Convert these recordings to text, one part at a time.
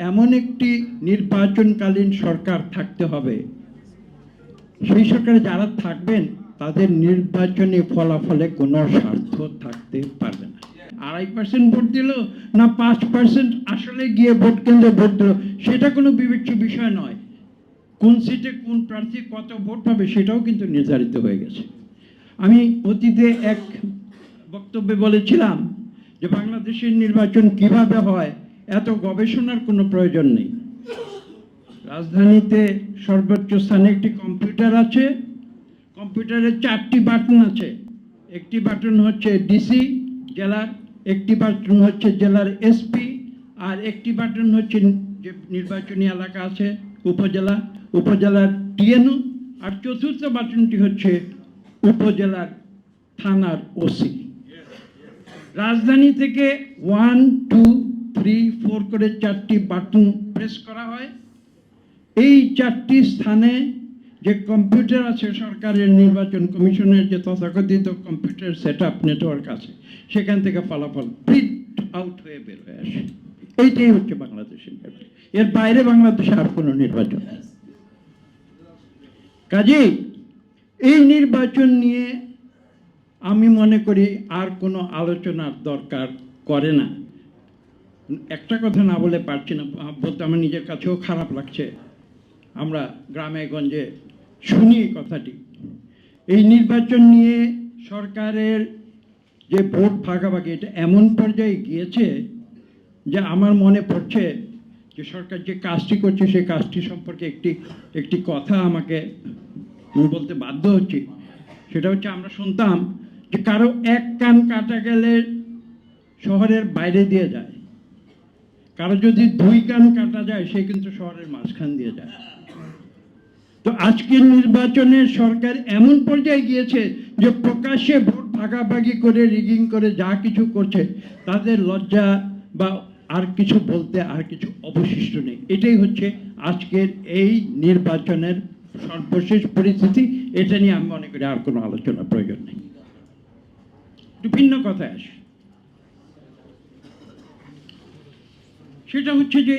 এমন একটি নির্বাচনকালীন সরকার থাকতে হবে। সেই সরকারে যারা থাকবেন, তাদের নির্বাচনী ফলাফলে কোনো স্বার্থ থাকতে পারবে না। আড়াই পার্সেন্ট ভোট দিল না পাঁচ পার্সেন্ট আসলে গিয়ে ভোট কেন্দ্রে ভোট দিল, সেটা কোনো বিবেচ্য বিষয় নয়। কোন সিটে কোন প্রার্থী কত ভোট পাবে সেটাও কিন্তু নির্ধারিত হয়ে গেছে। আমি অতীতে এক বক্তব্যে বলেছিলাম যে বাংলাদেশের নির্বাচন কীভাবে হয় এত গবেষণার কোনো প্রয়োজন নেই। রাজধানীতে সর্বোচ্চ স্থানে একটি কম্পিউটার আছে। কম্পিউটারে চারটি বাটন আছে। একটি বাটন হচ্ছে ডিসি, জেলার একটি বাটন হচ্ছে জেলার এসপি, আর একটি বাটন হচ্ছে যে নির্বাচনী এলাকা আছে, উপজেলা, উপজেলার টিএনও, আর চতুর্থ বাটনটি হচ্ছে উপজেলার থানার ওসি। রাজধানী থেকে ওয়ান টু থ্রি ফোর করে চারটি বাটন প্রেস করা হয়। এই চারটি স্থানে যে কম্পিউটার আছে, সরকারের নির্বাচন কমিশনের যে তথাকথিত কম্পিউটার সেট আপ নেটওয়ার্ক আছে, সেখান থেকে ফলাফল প্রিন্ট আউট হয়ে বের হয়ে আসে। এইটাই হচ্ছে বাংলাদেশের এর বাইরে বাংলাদেশে আর কোনো নির্বাচন। কাজেই এই নির্বাচন নিয়ে আমি মনে করি আর কোনো আলোচনার দরকার করে না। একটা কথা না বলে পারছি না, বলতে আমার নিজের কাছেও খারাপ লাগছে। আমরা গ্রামে, গঞ্জে শুনি এই কথাটি। এই নির্বাচন নিয়ে সরকারের যে ভোট ভাগাভাগি, এটা এমন পর্যায়ে গিয়েছে যে আমার মনে পড়ছে যে সরকার যে কাজটি করছে, সেই কাজটি সম্পর্কে একটি একটি কথা আমাকে আমি বলতে বাধ্য হচ্ছি। সেটা হচ্ছে আমরা শুনতাম যে কারও এক কান কাটা গেলে শহরের বাইরে দিয়ে যায়। কারও যদি দুই কান কাটা যায়, সে কিন্তু শহরের মাঝখান দিয়ে যায়। তো আজকের নির্বাচনে সরকার এমন পর্যায়ে গিয়েছে যে প্রকাশ্যে ভোট ভাগাভাগি করে, রিগিং করে যা কিছু করছে, তাদের লজ্জা বা আর কিছু বলতে আর কিছু অবশিষ্ট নেই। এটাই হচ্ছে আজকের এই নির্বাচনের সর্বশেষ পরিস্থিতি। এটা নিয়ে আমি মনে করি আর কোনো আলোচনার প্রয়োজন নেই। ভিন্ন কথায় আসি। সেটা হচ্ছে যে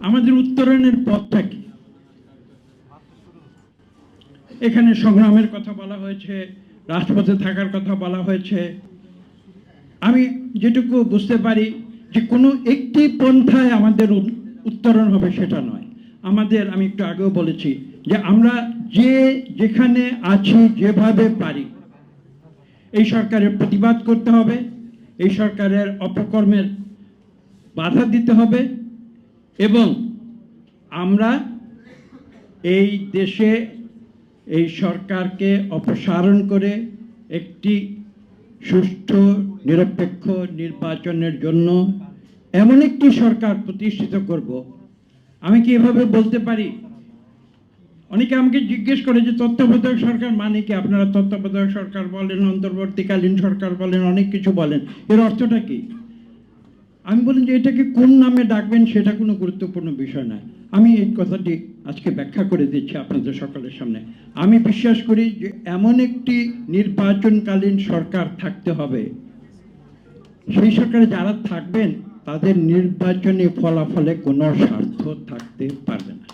আমাদের উত্তরণের পথটা কি? এখানে সংগ্রামের কথা বলা হয়েছে, রাজপথে থাকার কথা বলা হয়েছে। আমি যেটুকু বুঝতে পারি যে কোনো একটি পন্থায় আমাদের উত্তরণ হবে সেটা নয়। আমাদের, আমি একটু আগেও বলেছি যে আমরা যে যেখানে আছি যেভাবে পারি। এই সরকারের প্রতিবাদ করতে হবে, এই সরকারের অপকর্মের বাধা দিতে হবে এবং আমরা এই দেশে এই সরকারকে অপসারণ করে একটি সুষ্ঠু, নিরপেক্ষ নির্বাচনের জন্য এমন একটি সরকার প্রতিষ্ঠিত করব। আমি কি এভাবে বলতে পারি? অনেকে আমাকে জিজ্ঞেস করে যে তত্ত্বাবধায়ক সরকার মানে কি? আপনারা তত্ত্বাবধায়ক সরকার বলেন, অন্তর্বর্তীকালীন সরকার বলেন, অনেক কিছু বলেন। এর অর্থটা কি? আমি বলি যে এটাকে কোন নামে ডাকবেন সেটা কোনো গুরুত্বপূর্ণ বিষয় নয়। আমি এই কথাটি আজকে ব্যাখ্যা করে দিচ্ছি আপনাদের সকলের সামনে। আমি বিশ্বাস করি যে এমন একটি নির্বাচনকালীন সরকার থাকতে হবে। সেই সরকারে যারা থাকবেন, তাদের নির্বাচনী ফলাফলে কোনো স্বার্থ থাকতে পারবে না।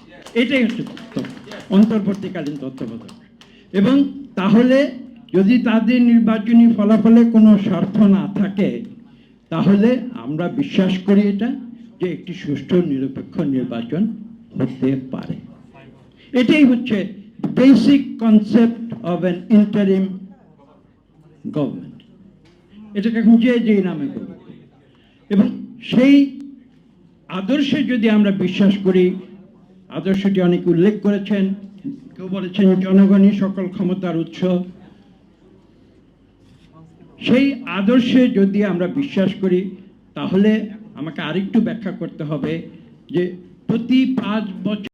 এটাই হচ্ছে অন্তর্বর্তীকালীন তত্ত্বাবধায়ক এবং তাহলে যদি তাদের নির্বাচনী ফলাফলে কোনো স্বার্থ না থাকে তাহলে আমরা বিশ্বাস করি এটা যে একটি সুষ্ঠু, নিরপেক্ষ নির্বাচন হতে পারে। এটাই হচ্ছে basic concept of an interim government এটাকে এখন যে যেই নামে বলুন এবং সেই আদর্শে যদি আমরা বিশ্বাস করি, আদর্শটি অনেকে উল্লেখ করেছেন। কেউ বলেছেন, জনগণই সকল ক্ষমতার উৎস। সেই আদর্শে যদি আমরা বিশ্বাস করি, তাহলে আমাকে আরেকটু ব্যাখ্যা করতে হবে যে প্রতি পাঁচ বছর